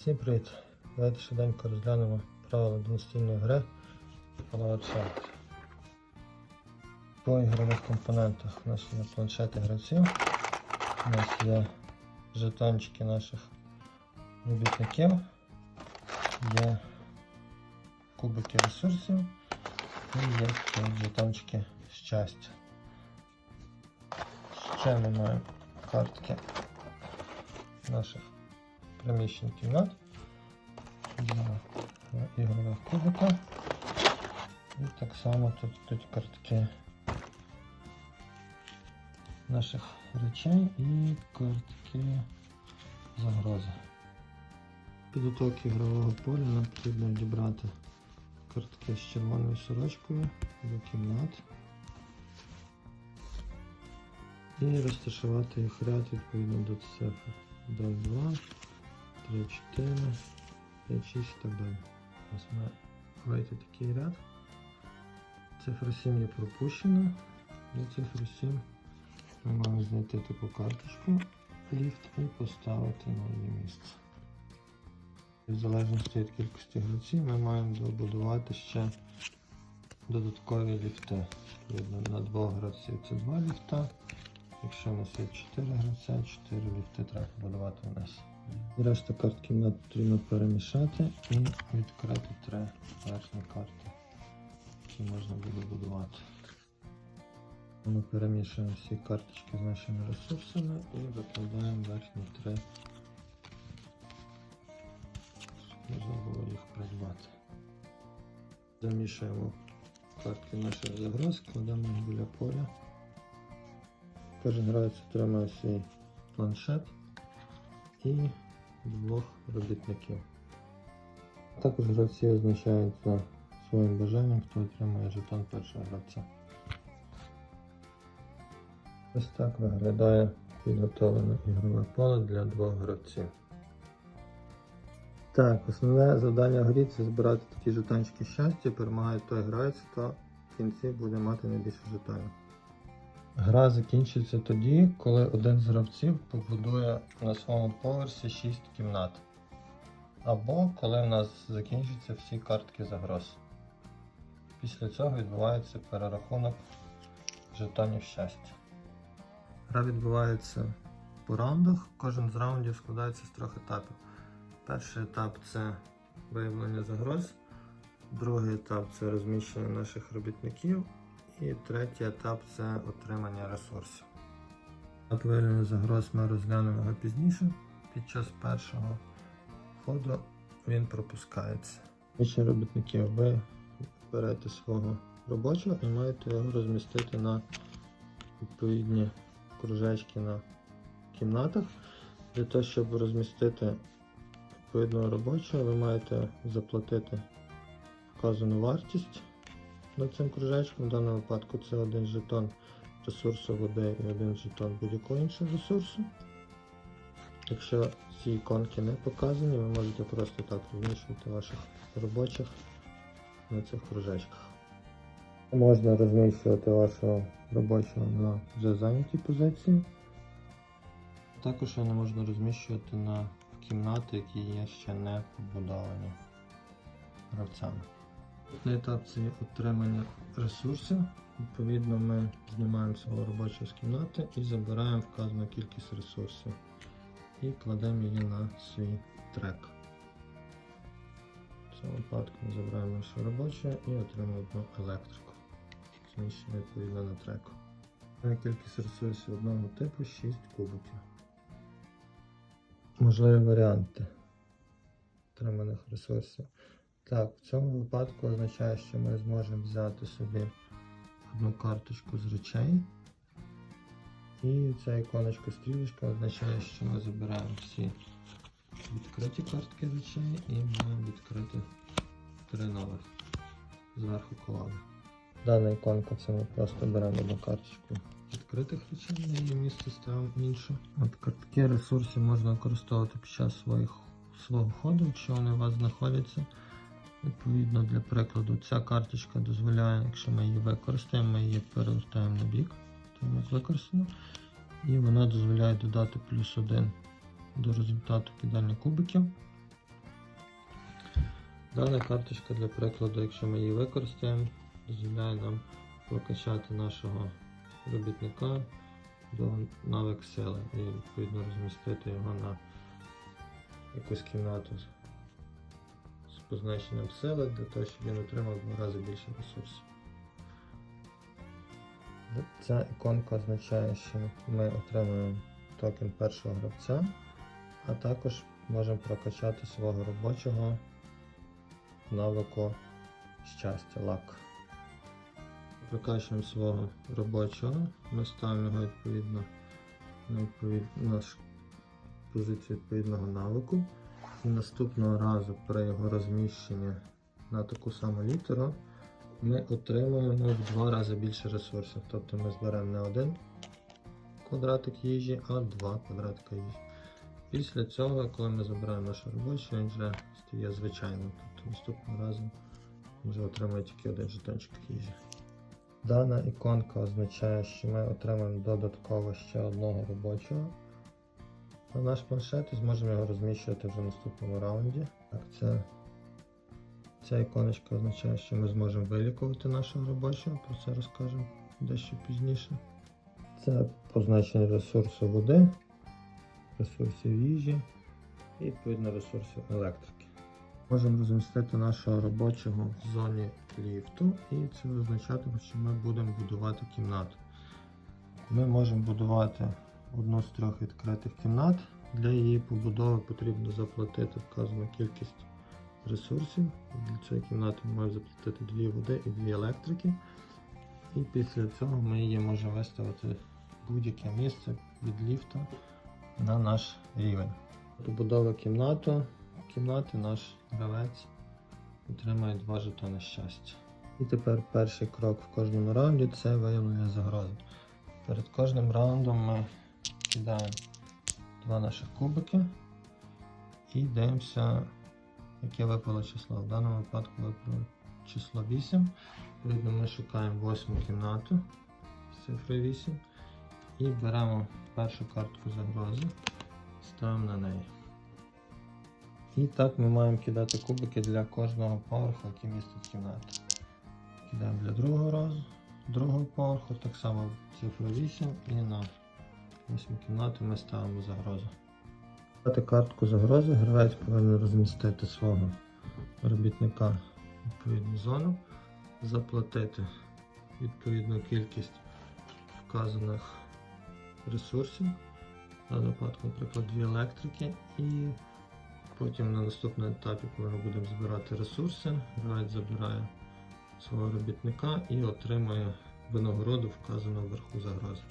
Всім привіт! Давайте швиденько розглянемо правила до настільної гри Fallout По ігрових компонентах у нас є планшети гравців, у нас є жетончики наших робітників, є кубики ресурсів і є жетончики щастя. Ще ми маємо картки наших приміщень кімнат для ігрових кубика. І так само тут йдуть картки наших речей і картки загрози. Підготовки ігрового поля нам потрібно дібрати картки з червоною сорочкою до кімнат і розташувати їх ряд відповідно до цифр. 1, 2, 3, 4, 5, 6 і так далі. Ось має вийти такий ряд. Цифра 7 є пропущена. До цифри 7 ми маємо знайти таку карточку ліфт і поставити на її місце. В залежності від кількості гравців ми маємо добудувати ще додаткові ліфти. Відповідно, на двох гравців це два ліфта. Якщо у нас є 4 гравця, 4 ліфти треба побудувати у Решту карт кімнат потрібно перемішати і відкрити три верхні карти, які можна буде будувати. Ми перемішуємо всі карточки з нашими ресурсами і викладаємо верхні три, можна було їх придбати. Замішуємо картки наших загроз, кладемо їх біля поля. Кожен гравець отримає свій планшет і двох робітників. Також гравці означають за своїм бажанням, хто отримає жетон першого гравця. Ось так виглядає підготовлене ігрове поле для двох гравців. Так, основне завдання грі це збирати такі жетончики щастя, перемагає той гравець, хто в кінці буде мати найбільше жетонів. Гра закінчиться тоді, коли один з гравців побудує на своєму поверсі 6 кімнат. Або коли в нас закінчаться всі картки загроз. Після цього відбувається перерахунок жетонів щастя. Гра відбувається по раундах. Кожен з раундів складається з трьох етапів. Перший етап це виявлення загроз, другий етап це розміщення наших робітників. І третій етап це отримання ресурсів. Етап виявлення загроз ми розглянемо його пізніше. Під час першого ходу він пропускається. Більше робітників ви берете свого робочого і маєте його розмістити на відповідні кружечки на кімнатах. Для того, щоб розмістити відповідного робочого, ви маєте заплатити вказану вартість над цим кружечком. В даному випадку це один жетон ресурсу води і один жетон будь-якого іншого ресурсу. Якщо ці іконки не показані, ви можете просто так розміщувати ваших робочих на цих кружечках. Можна розміщувати вашого робочого на вже зайнятій позиції. Також його можна розміщувати на кімнати, які є ще не побудовані гравцями. Наступний етап це є отримання ресурсів. Відповідно, ми знімаємо свого робочого з кімнати і забираємо вказану кількість ресурсів і кладемо її на свій трек. В цьому випадку ми забираємо нашу робочу і отримуємо одну електрику. Зміщуємо відповідно на треку. Кількість ресурсів одного типу 6 кубиків. Можливі варіанти отриманих ресурсів. Так, в цьому випадку означає, що ми зможемо взяти собі одну карточку з речей. І ця іконочка стрілочка означає, що ми забираємо всі відкриті картки речей і маємо відкрити три нових зверху колони. Дана іконка це ми просто беремо одну карточку відкритих речей, на її місце ставимо іншу. От картки ресурсів можна використовувати під час своїх, свого ходу, якщо вони у вас знаходяться. Відповідно, для прикладу, ця карточка дозволяє, якщо ми її використаємо, ми її перевертаємо на бік, то у нас використано. І вона дозволяє додати плюс один до результату кидання кубиків. Дана карточка для прикладу, якщо ми її використаємо, дозволяє нам прокачати нашого робітника до навик сили і відповідно розмістити його на якусь кімнату позначенням сили для того, щоб він отримав в два рази більше ресурсів. Ця іконка означає, що ми отримуємо токен першого гравця, а також можемо прокачати свого робочого навику щастя, лак. Прокачуємо свого робочого, ми ставимо його відповідно на відповід... позицію відповідного навику. Наступного разу при його розміщенні на таку саму літеру ми отримуємо в два рази більше ресурсів. Тобто ми зберемо не один квадратик їжі, а два квадратика їжі. Після цього, коли ми забираємо наше робоче, він вже стає звичайним. Тобто наступного разу вже отримує тільки один жетончик їжі. Дана іконка означає, що ми отримаємо додатково ще одного робочого на наш планшет і зможемо його розміщувати вже в наступному раунді. Так, це, ця іконочка означає, що ми зможемо вилікувати нашого робочого, про це розкажемо дещо пізніше. Це позначення ресурсу води, ресурсів їжі і відповідно ресурсів електрики. Можемо розмістити нашого робочого в зоні ліфту, і це означатиме, що ми будемо будувати кімнату. Ми можемо будувати одну з трьох відкритих кімнат. Для її побудови потрібно заплатити вказану кількість ресурсів. Для цієї кімнати ми маємо заплатити дві води і дві електрики. І після цього ми її можемо виставити в будь-яке місце від ліфта на наш рівень. Побудова кімнату. Кімнати наш гравець отримає два жетони щастя. І тепер перший крок в кожному раунді це виявлення загрози. Перед кожним раундом ми кидаємо два наших кубики і дивимося, яке випало число. В даному випадку випало число 8. Відповідно, ми шукаємо восьму кімнату з цифрою 8 і беремо першу картку загрози, ставимо на неї. І так ми маємо кидати кубики для кожного поверху, який містить кімнату. Кидаємо для другого разу, другого поверху, так само цифру 8 і на восьму кімнату ми ставимо загрозу. Дати картку загрози, гравець повинен розмістити свого робітника в відповідну зону, заплатити відповідну кількість вказаних ресурсів. В випадку, наприклад, дві електрики і Потім на наступному етапі, коли ми будемо збирати ресурси, гравець забирає свого робітника і отримує винагороду, вказану вверху загрози.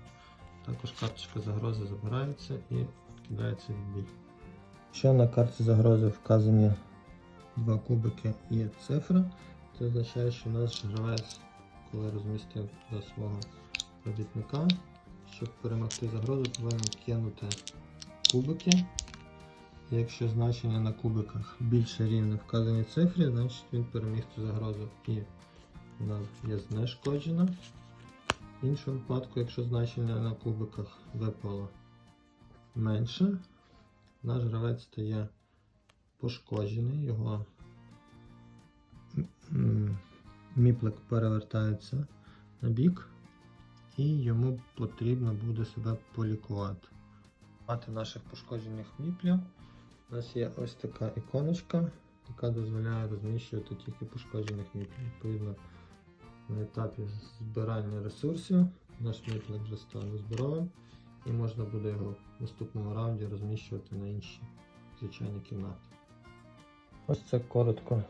Також карточка загрози забирається і кидається в бій. Якщо на карті загрози вказані два кубики і цифра, це означає, що наш гравець, коли розмістив до свого робітника, щоб перемогти загрозу, повинен кинути кубики. Якщо значення на кубиках більше рівне вказаній цифрі, значить він переміг цю загрозу і вона є знешкоджена. В іншому випадку, якщо значення на кубиках випало менше, наш гравець стає пошкоджений, його міплик перевертається на бік і йому потрібно буде себе полікувати. Мати наших пошкоджених міплів. У нас є ось така іконочка, яка дозволяє розміщувати тільки пошкоджених міплів. На етапі збирання ресурсів наш міплик вже стане здоровим і можна буде його в наступному раунді розміщувати на інші звичайні кімнати. Ось це коротко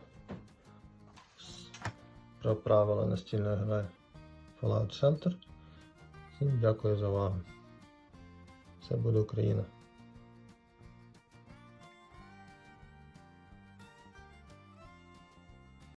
про правила настільної гри Fallout Shelter. Всім дякую за увагу. Це буде Україна.